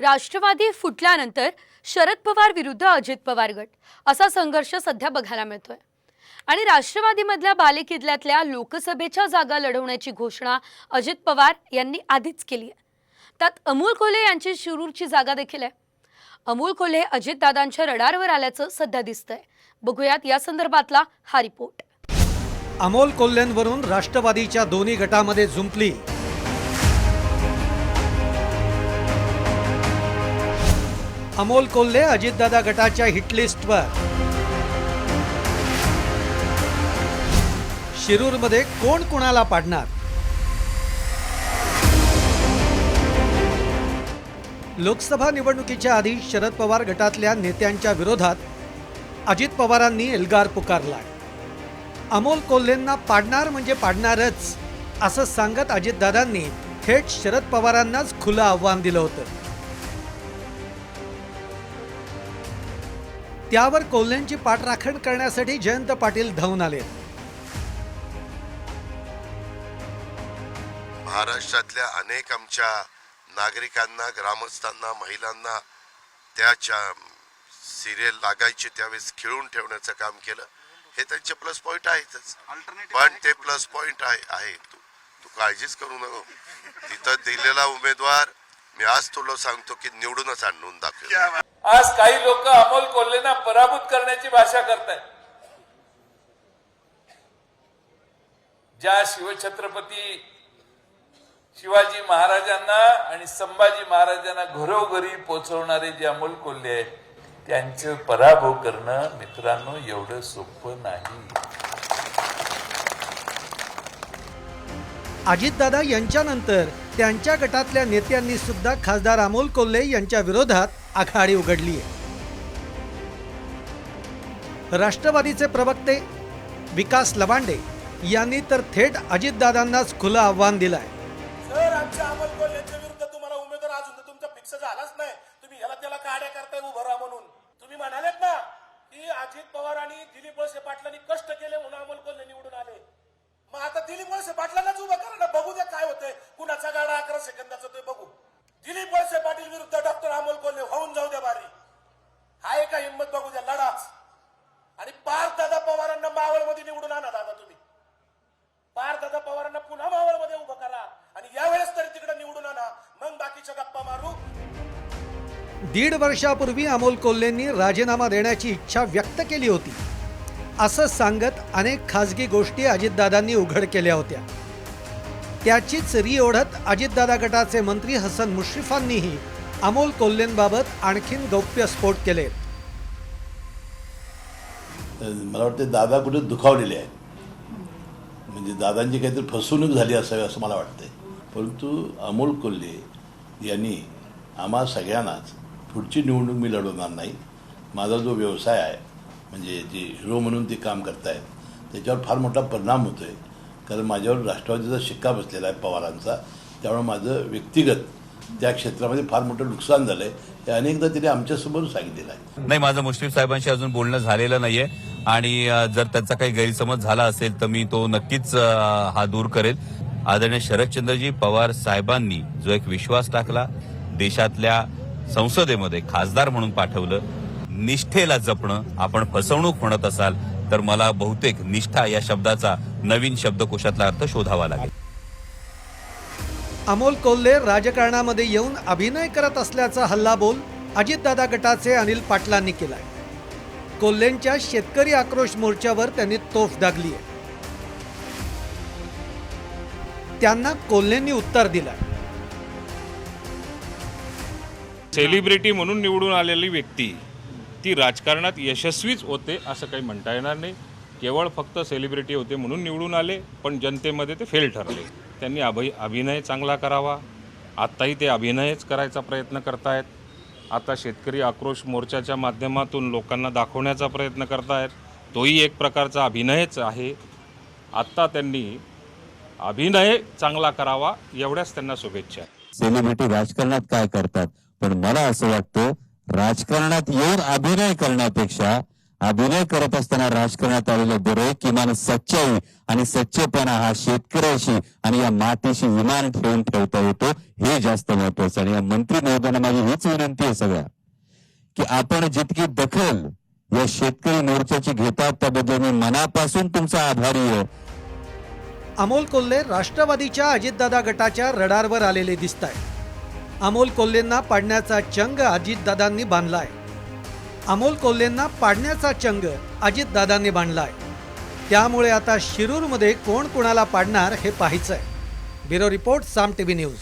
राष्ट्रवादी फुटल्यानंतर शरद पवार विरुद्ध अजित पवार गट. असा संघर्ष सध्या बघायला मिळतोय. आणि राष्ट्रवादीमधल्या बालेकिल्ल्यातल्या लोकसभेच्या जागा लढवण्याची घोषणा अजित पवार यांनी आधीच केली आहे. त्यात अमोल कोल्हे यांची शिरूरची जागा देखील आहे. अमोल कोल्हे अजितदादांच्या रडारवर आल्याचं सध्या दिसतंय. बघूयात या संदर्भातला हा रिपोर्ट. अमोल कोल्हेंवरून राष्ट्रवादीच्या दोन्ही गटामध्ये जुंपली अमोल कोल्हे अजितदादा गटाच्या हिटलिस्टवर. शिरूरमध्ये कोण कोणाला पाडणार? लोकसभा निवडणुकीच्या आधी शरद पवार गटातल्या नेत्यांच्या विरोधात अजित पवारांनी एल्गार पुकारला अमोल कोल्हेंना पाडणार म्हणजे पाडणारच असं सांगत अजितदादांनी थेट शरद पवारांनाच खुलं आव्हान दिलं होतं. त्यावर कोल्हेंची पाठराखण करण्यासाठी जयंत पाटील धावून आले. महाराष्ट्रातल्या अनेक आमच्या नागरिकांना ग्रामस्थांना महिलांना त्याच्या सिरियल लागायचे त्यावेळेस खिळून ठेवण्याचं काम केलं. हे त्यांचे प्लस पॉईंट आहेतच. पण ते प्लस पॉईंट आहे आहे. तू तू काळजीच करू नको. तिथं दिलेला उमेदवार मी आज तुला सांगतो की निवडूनच आणून दाखव आज काही लोक अमोल कोल्हेंना पराभूत करण्याची भाषा करतायत. ज्या शिवछत्रपती शिवाजी महाराजांना आणि संभाजी महाराजांना घरोघरी पोचवणारे जे अमोल कोल्हे आहेत त्यांचे पराभव करणं मित्रांनो एवढं सोपं नाही. अजितदादा यांच्यानंतर त्यांच्या गटातल्या नेत्यांनी सुद्धा खासदार अमोल कोल्हे यांच्या विरोधात आघाडी उघडली आहे. राष्ट्रवादीचे प्रवक्ते विकास लवांडे यांनी तर थेट अजितदादांनाच खुलं आव्हान दिलंय. सर आमच्या विरुद्ध तुम्हाला अजून तर तुमचा झालाच नाही. तुम्ही ह्याला त्याला उभं राहा म्हणून. तुम्ही म्हणालेत ना अजित पवार आणि दिलीप वळसे पाटलांनी कष्ट केले म्हणून अमोल कोल्हे निवडून आले. मग आता दिलीप वळसे पाटलांनाच उभं करा ना बघू द्या काय होतंय कुणाचा गाडा अकरा सेकंदाचा ते बघू दिलीप वळसे पाटील विरुद्ध डॉक्टर अमोल कोल्हे होऊन जाऊ द्या बारी आहे का हिंमत बघू द्या लढाच आणि पार्थ दादा पवारांना मावळमध्ये निवडून आणा दादा तुम्ही पार दादा पवारांना पुन्हा मावळमध्ये उभं करा आणि यावेळेस तरी तिकडे निवडून आणा मग बाकीच्या गप्पा मारू दीड वर्षापूर्वी अमोल कोल्हेंनी राजीनामा देण्याची इच्छा व्यक्त केली होती. असं सांगत अनेक खाजगी गोष्टी अजितदादांनी उघड केल्या होत्या. त्याचीच री ओढत अजितदादा गटाचे मंत्री हसन मुश्रीफांनीही अमोल कोल्हेंबाबत आणखीन गौप्यस्फोट केले. मला वाटते दादा कुठे दुखावलेले आहेत. म्हणजे दादांची काहीतरी फसवणूक झाली असावी असं मला वाटतंय. परंतु अमोल कोल्हे यांनी आम्हा सगळ्यांनाच पुढची निवडणूक मी लढवणार नाही. माझा जो व्यवसाय आहे म्हणजे जे हिरो म्हणून ते काम करतायत त्याच्यावर फार मोठा परिणाम होतो आहे कारण माझ्यावर राष्ट्रवादीचा शिक्का बसलेला आहे पवारांचा. त्यामुळे माझं व्यक्तिगत त्या क्षेत्रामध्ये फार मोठं नुकसान झालं आहे हे अनेकदा तिने आमच्यासमोर सांगितलेलं आहे. नाही माझं मुश्रीफ साहेबांशी अजून बोलणं झालेलं नाहीये. आणि जर त्याचा काही गैरसमज झाला असेल तर मी तो नक्कीच हा दूर करेल. आदरणीय शरदचंद्रजी पवार साहेबांनी जो एक विश्वास टाकला देशातल्या संसदेमध्ये खासदार म्हणून पाठवलं निष्ठेला जपणं आपण फसवणूक म्हणत असाल तर मला बहुतेक निष्ठा या शब्दाचा नवीन शब्दकोशातला अर्थ शोधावा लागेल. अमोल कोल्हे राजकारणामध्ये येऊन अभिनय करत असल्याचा हल्लाबोल अजितदादा गटाचे अनिल पाटलांनी केलाय. कोल्हेंच्या शेतकरी आक्रोश मोर्चावर त्यांनी तोफ दागली आहे त्यांना कोल्हेंनी उत्तर दिलं सेलिब्रिटी म्हणून निवडून आलेली व्यक्ती ती राजकारणात यशस्वीच होते असं काही म्हणता येणार नाही. केवळ फक्त सेलिब्रिटी होते म्हणून निवडून आले पण जनतेमध्ये ते फेल ठरले. त्यांनी अभि अभिनय चांगला करावा. आत्ताही ते अभिनयच करायचा प्रयत्न करतायत. आता शेतकरी आक्रोश मोर्चाच्या माध्यमातून लोकांना दाखवण्याचा प्रयत्न करतायत. तोही एक प्रकारचा अभिनयच आहे. आत्ता त्यांनी अभिनय चांगला करावा एवढ्याच त्यांना शुभेच्छा. सेलिब्रिटी राजकारणात काय करतात? पण मला असं वाटतं राजकारणात येऊन अभिनय करण्यापेक्षा अभिनय करत असताना राजकारणात आलेलं बरे किमान सच्चाई आणि सच्चेपणा हा शेतकऱ्याशी आणि या मातीशी विमान ठेवून ठेवता येतो हे जास्त महत्वाचं आणि या मंत्री महोदयांना माझी हीच विनंती आहे सगळ्या की आपण जितकी दखल या शेतकरी मोर्चाची घेतात त्याबद्दल मी मनापासून तुमचा आभारी आहे. अमोल कोल्हे राष्ट्रवादीच्या अजितदादा गटाच्या रडारवर आलेले दिसत आहेत अमोल कोल्हेंना पाडण्याचा चंग अजितदादांनी बांधलाय. अमोल कोल्हेंना पाडण्याचा चंग अजितदादांनी बांधलाय. त्यामुळे आता शिरूरमध्ये कोण कोणाला पाडणार हे पाहायचंय. Bureau report Saam T V News.